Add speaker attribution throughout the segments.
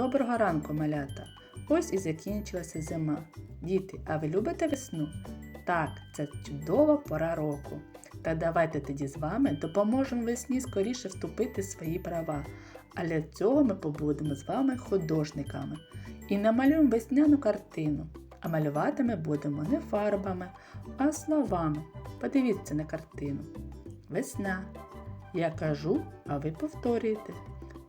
Speaker 1: Доброго ранку, малята! Ось і закінчилася зима. Діти, а ви любите весну? Так, це чудова пора року. Та давайте тоді з вами допоможемо весні скоріше вступити в свої права. А для цього ми побудемо з вами художниками і намалюємо весняну картину. А малювати ми будемо не фарбами, а словами. Подивіться на картину. Весна. Я кажу, а ви повторюєте.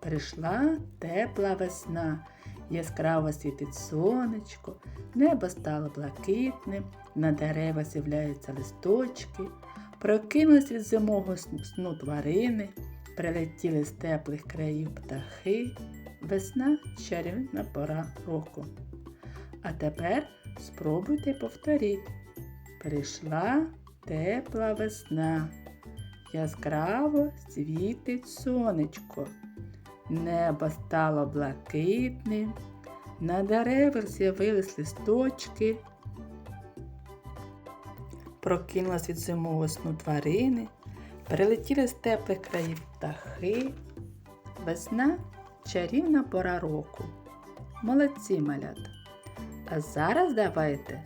Speaker 1: Прийшла тепла весна, яскраво світить сонечко, небо стало блакитним, на дерева з'являються листочки, прокинулись від зимового сну- тварини, прилетіли з теплих країв птахи. Весна чарівна пора року. А тепер спробуйте повторіть. Прийшла тепла весна. Яскраво світить сонечко. Небо стало блакитним, на деревах з'явились листочки. Прокинулась від зимового сну тварини, прилетіли з теплих країв птахи. Весна чарівна пора року. Молодці малята. А зараз давайте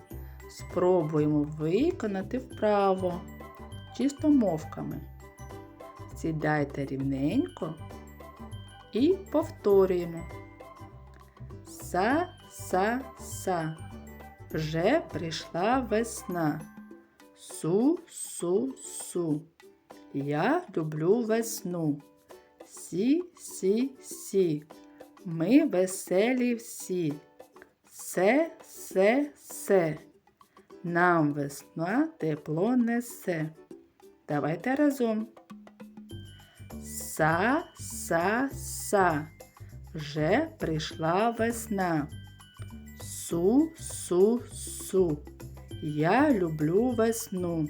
Speaker 1: спробуємо виконати вправо чистомовками. Сідайте рівненько і повторюємо. Са, са, са. Вже прийшла весна. Су, су, су. Я люблю весну. Сі, сі, сі. Ми веселі всі. Се, се, се. Нам весна тепло несе. Давайте разом. Са, са, са. Вже прийшла весна. Су, су, су. Я люблю весну.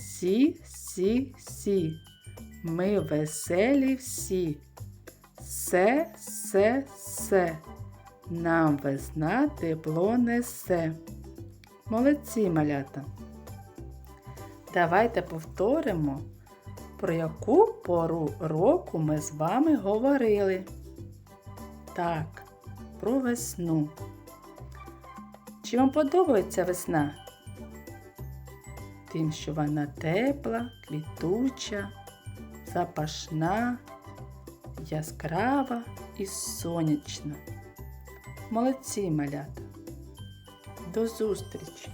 Speaker 1: Сі, сі, сі. Ми веселі всі. Се, се, се. Нам весна тепло несе. Молодці малята. Давайте повторимо, про яку пору року ми з вами говорили. Так, про весну. Чи вам подобається весна? Тим, що вона тепла, квітуча, запашна, яскрава і сонячна. Молодці малята. До зустрічі!